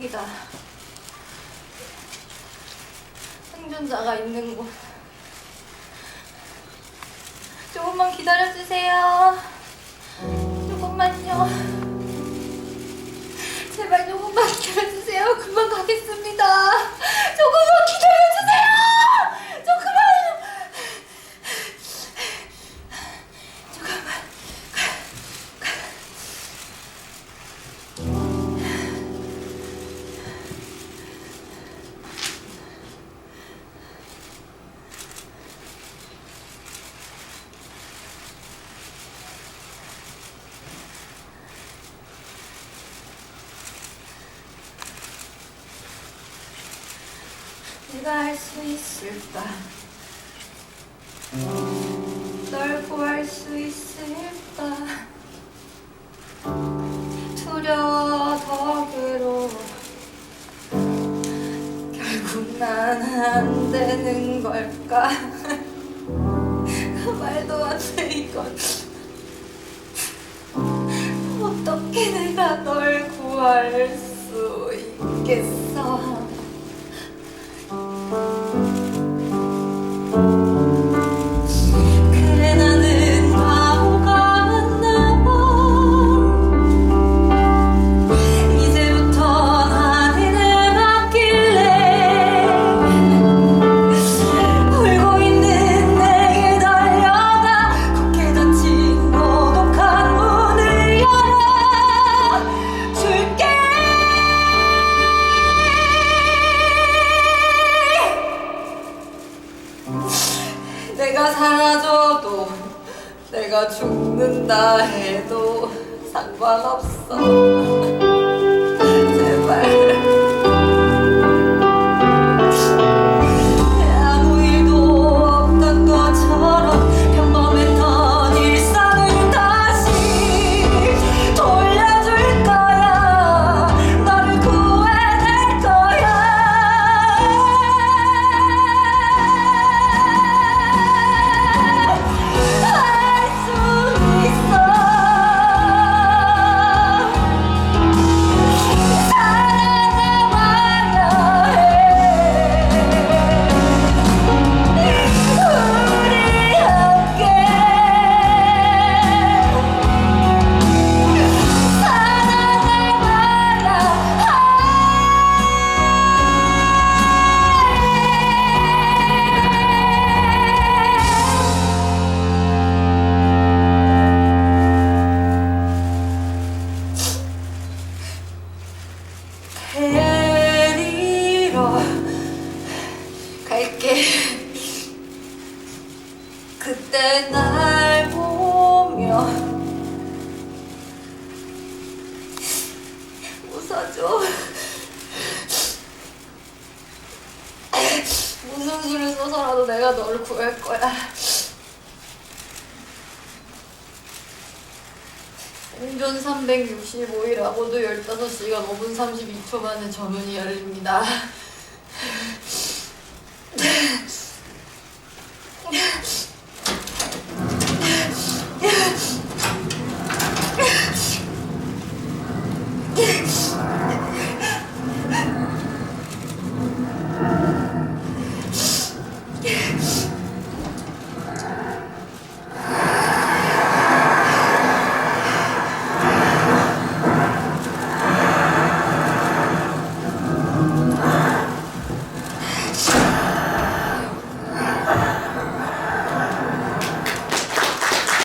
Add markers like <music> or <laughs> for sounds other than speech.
여기다. 생존자가 있는 곳. 조금만 기다려주세요. 조금만요. 제발 조금만 기다려주세요. 금방 가겠습니다. 내가 할 수 있을까? 널 구할 수 있을까? 두려워 더 괴로워 결국 난 안 되는 걸까? <laughs> 말도 안 돼 이건 어떻게 내가 널 구할 수 있겠어? 사라져도 내가 죽는다 해도 상관없어. 제발 데리러 갈게. 그때 날 보며 웃어줘. 무슨 수를 써서라도 내가 너를 구할 거야 운전 365일하고도 15시간 5분 32초 만에 전원이 열립니다. <laughs>